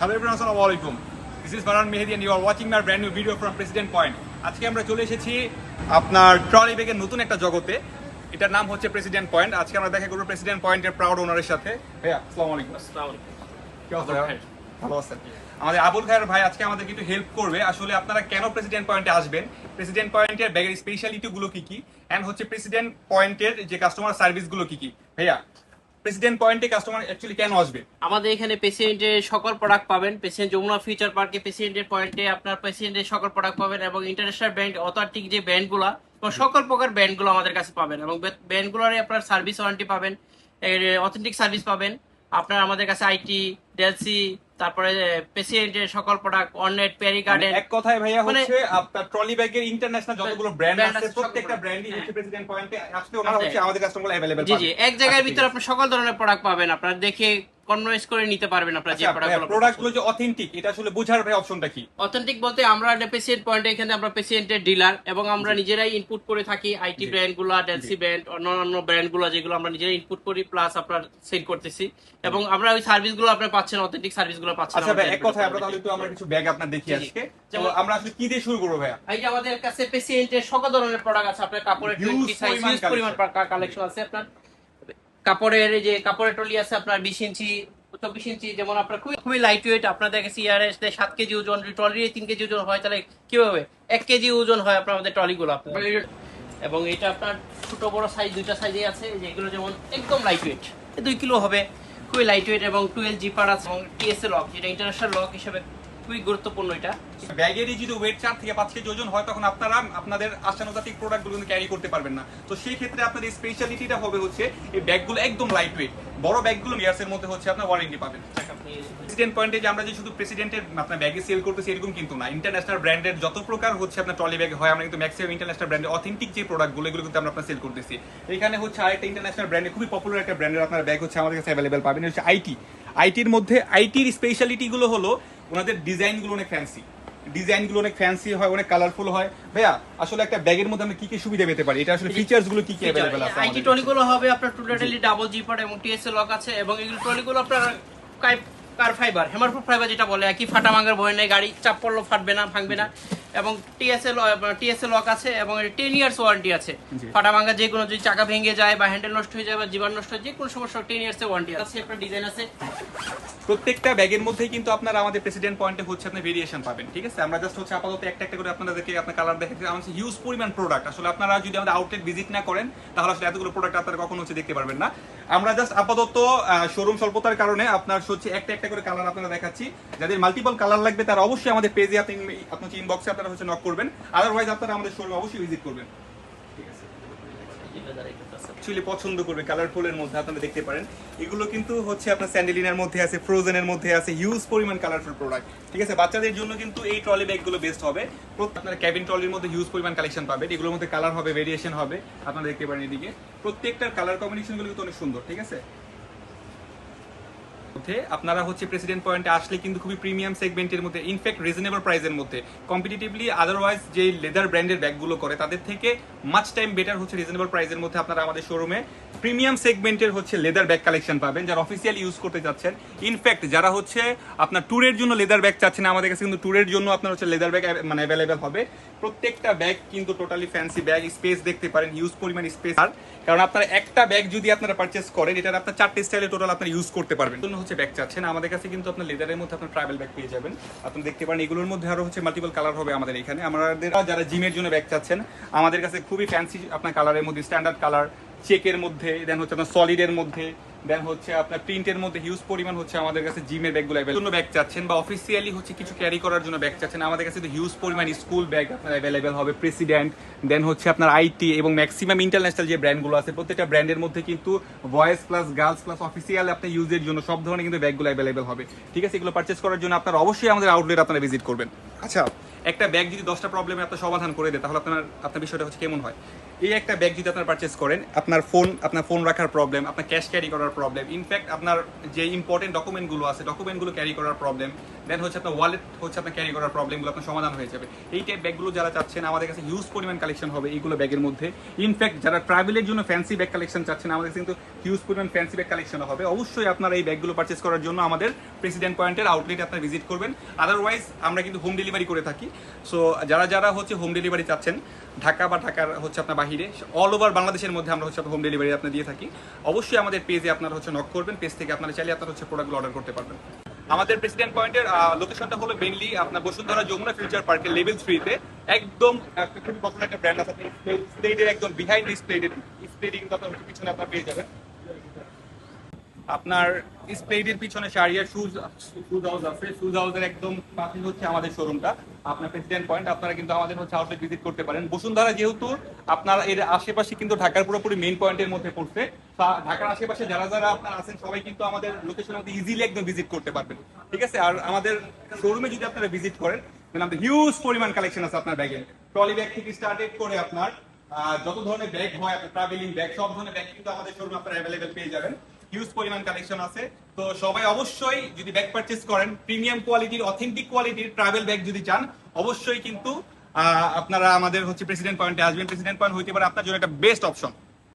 Hello everyone, assalamu alaikum. This is Farhan Mehdi and you are watching my brand new video from President Point. আজকে আমরা চলে এসেছি আপনার trolley ব্যাগের নতুন একটা জগতে। এটার নাম হচ্ছে প্রেসিডেন্ট পয়েন্ট আজকে আমরা দেখা করব প্রেসিডেন্ট পয়েন্টের প্রাউড ওনারের সাথে। ভাইয়া আসসালামু আলাইকুম। কি অবস্থা ভাইয়া? ভালো আছেন? আমাদের আবুল খায়ের ভাই আজকে আমাদের কিন্তু হেল্প করবে। আসলে আপনারা কেন প্রেসিডেন্ট পয়েন্টে আসবেন? প্রেসিডেন্ট পয়েন্টের ব্যাগের স্পেশালিটি গুলো কি কি? এন্ড হচ্ছে প্রেসিডেন্ট পয়েন্টের যে কাস্টমার সার্ভিসগুলো কি কি? ভাইয়া প্রেসিডেন্ট পয়েন্টে কাস্টমার অ্যাকচুয়ালি কেন আসবে? আমাদের এখানে পেশেন্টের সকল প্রোডাক্ট পাবেন। পেশেন্ট যমুনা ফিউচার পার্কে পেশেন্টের পয়েন্টে আপনার পেশেন্টের সকল প্রোডাক্ট পাবেন এবং ইন্টারন্যাশনাল ব্র্যান্ড অথেন্টিক যে ব্র্যান্ডগুলো সকল প্রকার ব্র্যান্ডগুলো আমাদের কাছে পাবেন এবং ব্র্যান্ডগুলোর আপনার সার্ভিস ওয়ারেন্টি পাবেন অথেন্টিক সার্ভিস পাবেন। আপনার আমাদের কাছে আইটি ডেলসি তারপরে পেশেন্টের সকল প্রোডাক্ট অননেট পেরি গার্ডেন মানে এক কথায় ভাইয়া মানে- হচ্ছে আপনার ট্রলি ব্যাগের ইন্টারন্যাশনাল যতগুলো ব্র্যান্ড brand আছে আছে, প্রত্যেকটা সকল ব্র্যান্ডই brand। হচ্ছে প্রেসিডেন্ট পয়েন্টে আসলে ওনারা হ্যাঁ। হচ্ছে আমাদের কাস্টমার अवेलेबल জি জি এক জায়গার ভিতরে আপনার সকল ধরনের প্রোডাক্ট পাবেন আপনার দেখে কনভাইস করে নিতে পারবেন আপনার যে প্রোডাক্টগুলো প্রোডাক্টগুলো যে অথেন্টিক এটা আসলে বোঝার ভাই অপশনটা কি? অথেন্টিক বলতে আমরা পেশেন্ট পয়েন্টে এখানে আমরা পেশেন্টের ডিলার এবং আমরা নিজেরাই ইনপুট করে থাকি আইটি জি। ব্র্যান্ডগুলা ডেলসি ব্র্যান্ড অন্যান্য ব্র্যান্ডগুলো যেগুলো আমরা নিজেরাই ইনপুট করি প্লাস আপনার সেল করতেছি। এবং আমরা ওই সার্ভিসগুলো আপনার পাচ্ছেন অথেন্টিক সার্ভিসগুলো পাচ্ছেন আচ্ছা ভাই এক কথায় আমরা তাহলে একটু আমরা কিছু ব্যাগ আপনার দেখি। আজকে। যেমন- আমরা আসলে কি দিয়ে শুরু করব ভাইয়া? এই যে আমাদের কাছে পেশেন্টের সকল ধরনের প্রোডাক্ট আছে। আপনার কাপড়ের 20 সাইজ পরিমাণ কালেকশন আছে আপনার। কাপড়ের যে কাপড়ের টলি আছে আপনার 20 ইঞ্চি চব্বিশ ইঞ্চি যেমন আপনার খুবই খুবই লাইট ওয়েট আপনাদের কাছে ইয়ারএস সাত কেজি ওজন ট্রলি তিন কেজি ওজন হয় তাহলে কীভাবে? এক কেজি ওজন হয় আপনার আমাদের ট্রলিগুলো আপনার। এবং এটা আপনার ছোট বড় সাইজ দুইটা সাইজে আছে যেগুলো যেমন একদম লাইট ওয়েট দুই কিলো হবে খুবই লাইট ওয়েট এবং টুয়েলভ জিপার আছে এবং টিএসএ লক যেটা ইন্টারন্যাশনাল লক হিসেবে খুবই গুরুত্বপূর্ণ এটা। ব্যাগেরই যদি ওয়েট চার থেকে পাঁচ কেজি ওজন হয়, তখন আপনারা আপনাদের আশানুপাতিক প্রোডাক্টগুলো ক্যারি করতে পারবেন না। তো সেই ক্ষেত্রে আপনাদের স্পেশালিটিটা হবে হচ্ছে এই ব্যাগগুলো একদম লাইট ওয়েট বড় ব্যাগগুলো ইয়ার্স এর মধ্যে হচ্ছে আপনার ওয়ারেন্টি পাবেন। প্রেসিডেন্ট পয়েন্টে যে আমরা যে শুধু প্রেসিডেন্টের আপনার ব্যাগে সেল করতেছি, এরকম কিন্তু না। ইন্টারন্যাশনাল ব্র্যান্ডের যত প্রকার হচ্ছে আপনার ট্রলি ব্যাগ হয়, আমরা কিন্তু ম্যাক্সিমাম ইন্টারন্যাশনাল ব্র্যান্ডের অথেন্টিক যে প্রোডাক্টগুলো এগুলো কিন্তু আমরা আপনার সেল করতেছি। এখানে হচ্ছে আরেকটা ইন্টারন্যাশনাল ব্র্যান্ডের খুবই পপুলার একটা ব্র্যান্ডের আপনার ব্যাগ হচ্ছে আমাদের কাছে অ্যাভেলেবেল পাবেন হচ্ছে আইটি আইটির মধ্যে আইটির স্পেশালিটি গুলো হলো ওনাদের ডিজাইনগুলো অনেক ফ্যান্সি ডিজাইনগুলো অনেক ফ্যান্সি হয় অনেক কালারফুল হয়। ভাইয়া আসলে একটা ব্যাগের মধ্যে আমরা কি কি সুবিধা পেতে পারি? এটা আসলে ফিচার্সগুলো কি কি अवेलेबल আছে আইটি টনি গুলো হবে আপনার টোটালি ডাবল জি জিপার এবং টিএসএ লক আছে এবং এই টনি গুলো আপনার কার ফাইবার হেমারপ্রুফ ফাইবার যেটা বলে একই ফাটা মাঙ্গার বই নেই গাড়ি চাপ পড়ল ফাটবে না ভাঙবে না। এবং টিএসএ টিএসএ লক আছে এবং টেন ইয়ার্স ওয়ারেন্টি আছে। ফাটা ভাঙা যে কোনো যদি চাকা ভেঙে যায় বা হ্যান্ডেল নষ্ট হয়ে যায় বা জীবাণু নষ্ট হয়ে যে কোনো সমস্যা টেন ইয়ার্স ওয়ারেন্টি আছে। আপনার ডিজাইন আছে। প্রত্যেকটা ব্যাগের মধ্যেই কিন্তু আপনারা আমাদের প্রেসিডেন্ট পয়েন্টে হচ্ছে আপনি ভেরিয়েশন পাবেন ঠিক আছে? আমরা জাস্ট হচ্ছে আপাতত একটা একটা করে আপনাদেরকে আপনার কালার দেখাচ্ছি। আমাদের হিউজ পরিমাণ প্রোডাক্ট আসলে আপনারা যদি আমাদের আউটলেট ভিজিট না করেন তাহলে আসলে এতগুলো প্রোডাক্ট আপনারা কখনো হচ্ছে দেখতে পারবেন না। আমরা জাস্ট আপাতত শোরুম স্বল্পতার কারণে আপনার হচ্ছে একটা একটা করে কালার আপনারা দেখাচ্ছি। যাদের মাল্টিপল কালার লাগবে তারা অবশ্যই আমাদের পেজে আপনি আপনার ইনবক্সে আপনারা হচ্ছে নক করবেন আদারওয়াইজ আপনারা আমাদের শোরুম অবশ্যই ভিজিট করবেন। ঠিক পছন্দ করবে কালারফুলের মধ্যে, আপনারা দেখতে পারেন। এগুলো কিন্তু হচ্ছে আপনার স্যান্ডেলিনের মধ্যে আছে ফ্রোজেনের মধ্যে আছে হিউজ পরিমাণ কালারফুল প্রোডাক্ট ঠিক আছে? বাচ্চাদের জন্য কিন্তু এই ট্রলি ব্যাগগুলো বেস্ট হবে। আপনার ক্যাবিন ট্রলির মধ্যে হিউজ পরিমাণ কালেকশন পাবেন। এগুলোর মধ্যে কালার হবে ভেরিয়েশন হবে। আপনারা দেখতে পারেন এদিকে। প্রত্যেকটার কালার কম্বিনেশনগুলো কিন্তু অনেক সুন্দর, ঠিক আছে? মধ্যে। আপনারা হচ্ছে প্রেসিডেন্ট পয়েন্টে আসলে কিন্তু খুবই প্রিমিয়াম সেগমেন্টের মধ্যে ইনফ্যাক্ট রিজনেবল প্রাইসের মধ্যে। কম্পিটিটিভলি আদারওয়াইজ যে লেদার ব্র্যান্ডের ব্যাগগুলো করে, তাদের থেকে মাচ টাইম বেটার হচ্ছে রিজনেবল প্রাইসের মধ্যে আপনারা আমাদের শোরুমে প্রিমিয়াম সেগমেন্টের হচ্ছে লেদার ব্যাগ কালেকশন পাবেন, যারা অফিসিয়াল ইউজ করতে যাচ্ছেন। ইনফ্যাক্ট যারা হচ্ছে আপনার ট্যুরের জন্য লেদার ব্যাগ চাচ্ছেন, আমাদের কাছে কিন্তু ট্যুরের জন্য আপনার হচ্ছে লেদার ব্যাগ মানে অ্যাভেলেবেল হবে। প্রত্যেকটা ব্যাগ কিন্তু টোটালি ফ্যান্সি ব্যাগ স্পেস দেখতে পারেন ইউজ পরিমাণ স্পেস আর কারণ আপনারা একটা ব্যাগ যদি আপনারা পারচেস করেন, এটার আপনার চারটে স্টাইলে টোটাল আপনারা ইউজ করতে পারবেন। জন্য হচ্ছে ব্যাগ চাচ্ছেন। আমাদের কাছে কিন্তু আপনার লেদারের মধ্যে আপনার ট্রাভেল ব্যাগ পেয়ে যাবেন। আপনি দেখতে পারেন, এগুলোর মধ্যে আরও হচ্ছে মাল্টিপল কালার হবে আমাদের এখানে। আমাদের যারা জিমের জন্য ব্যাগ চাচ্ছেন, আমাদের কাছে খুবই ফ্যান্সি আপনার কালারের মধ্যে স্ট্যান্ডার্ড কালার চেকের মধ্যে দেন হচ্ছে আপনার সলিডের মধ্যে দেন হচ্ছে আপনার প্রিন্টের মধ্যে হিউজ পরিমাণ হচ্ছে আমাদের কাছে জিমের ব্যাগগুলো অ্যাভেলেবল জন্য ব্যাগ চাচ্ছেন বা অফিসিয়ালি হচ্ছে কিছু ক্যারি করার জন্য ব্যাগ চাচ্ছেন, আমাদের কাছে তো হিউজ পরিমাণ স্কুল ব্যাগ আপনার অ্যাভেলেবেল হবে প্রেসিডেন্ট দেন হচ্ছে আপনার আইটি এবং ম্যাক্সিমাম ইন্টারন্যাশনাল যে ব্র্যান্ডগুলো আছে, প্রত্যেকটা ব্র্যান্ডের মধ্যে কিন্তু boys plus girls plus official আপনার ইউজের জন্য সব ধরনের কিন্তু ব্যাগগুলো অ্যাভেলেবেল হবে। ঠিক আছে? এগুলো পারচেস করার জন্য আপনার অবশ্যই আমাদের আউটলেট আপনারা ভিজিট করবেন। আচ্ছা একটা ব্যাগ যদি দশটা প্রবলেমে আপনার সমাধান করে দেয়, তাহলে আপনার আপনার বিষয়টা হচ্ছে কেমন হয়? এই একটা ব্যাগ যদি আপনার পারচেস করেন, আপনার ফোন আপনার ফোন রাখার প্রবলেম আপনার ক্যাশ ক্যারি করার প্রবলেম ইনফ্যাক্ট আপনার যে ইম্পর্টেন্ট ডকুমেন্টগুলো আছে ডকুমেন্টগুলো ক্যারি করার প্রবলেম দেন হচ্ছে আপনার ওয়ালেট হচ্ছে আপনার ক্যারি করার প্রবলেমগুলো আপনার সমাধান হয়ে যাবে। এই টাইপ ব্যাগগুলো যারা চাচ্ছেন, আমাদের কাছে হিউজ পরিমাণ কালেকশন হবে এইগুলো ব্যাগের মধ্যে। ইনফ্যাক্ট যারা ট্রাভেলের জন্য ফ্যান্সি ব্যাগ কালেকশন চাচ্ছেন, আমাদের কাছে কিন্তু হিউজ পরিমাণ ফ্যান্সি ব্যাগ কালেকশন হবে। অবশ্যই আপনারা এই ব্যাগগুলো পারচেস করার জন্য আমাদের প্রেসিডেন্ট পয়েন্টের আউটলেট আপনার ভিজিট করবেন। আদারওয়াইজ আমরা কিন্তু হোম ডেলিভারি করে থাকি। সো যারা যারা হচ্ছে হোম ডেলিভারি চাচ্ছেন, ঢাকা বা ঢাকার হচ্ছে আপনার বাহিরে অল ওভার বাংলাদেশের মধ্যে আমরা হচ্ছে হোম ডেলিভারি আপনার দিয়ে থাকি। অবশ্যই আমাদের পেজে আপনারা হচ্ছে নক করবেন পেজ থেকে আপনারা চাইলে আপনারা হচ্ছে প্রোডাক্টগুলো অর্ডার করতে পারবেন। আমাদের প্রেসিডেন্ট পয়েন্টের লোকেশনটা হলো মেনলি আপনার বসুন্ধরা যমুনা ফিউচার পার্কের লেভেল থ্রিতে একদম খুবই পপুলার একটা ব্র্যান্ড আছে একদম বিহাইন্ড স্প্লেডের স্প্লেডে কিন্তু পিছনে আপনার পেয়ে যাবেন। আপনার স্প্লেডের পিছনে শাড়িয়ার শুজ শুজ হাউস আছে। শুজ হাউসের একদম পাশে হচ্ছে আমাদের শোরুমটা আপনার প্রেসিডেন্ট পয়েন্ট আপনারা কিন্তু আমাদের হচ্ছে আউটলেট ভিজিট করতে পারেন। বসুন্ধরা যেহেতু আপনার এর আশেপাশে কিন্তু ঢাকার পুরোপুরি মেইন পয়েন্টের মধ্যে পড়ছে। ঢাকার আশেপাশে যারা যারা আপনার আছেন, সবাই কিন্তু আমাদের লোকেশনের মধ্যে ইজিলি একদম ভিজিট করতে পারবেন। ঠিক আছে? আর আমাদের শোরুমে যদি আপনারা ভিজিট করেন তাহলে আমাদের হিউজ পরিমাণ কালেকশন আছে আপনার ব্যাগে ট্রলি ব্যাগ থেকে স্টার্টেড করে আপনার যত ধরনের ব্যাগ হয় ট্রাভেলিং ব্যাগ সব ধরনের ব্যাগ কিন্তু আমাদের শোরুমে আপনারা অ্যাভেলেবেল পেয়ে যাবেন। হিউজ পরিমাণ কালেকশন আছে। তো সবাই অবশ্যই যদি ব্যাগ পারচেস করেন প্রিমিয়াম কোয়ালিটির অথেন্টিক কোয়ালিটির ট্রাভেল ব্যাগ যদি চান, অবশ্যই কিন্তু আপনারা আমাদের হচ্ছে প্রেসিডেন্ট পয়েন্টে আসবেন। প্রেসিডেন্ট পয়েন্ট হইতে পারে আপনার জন্য একটা বেস্ট অপশন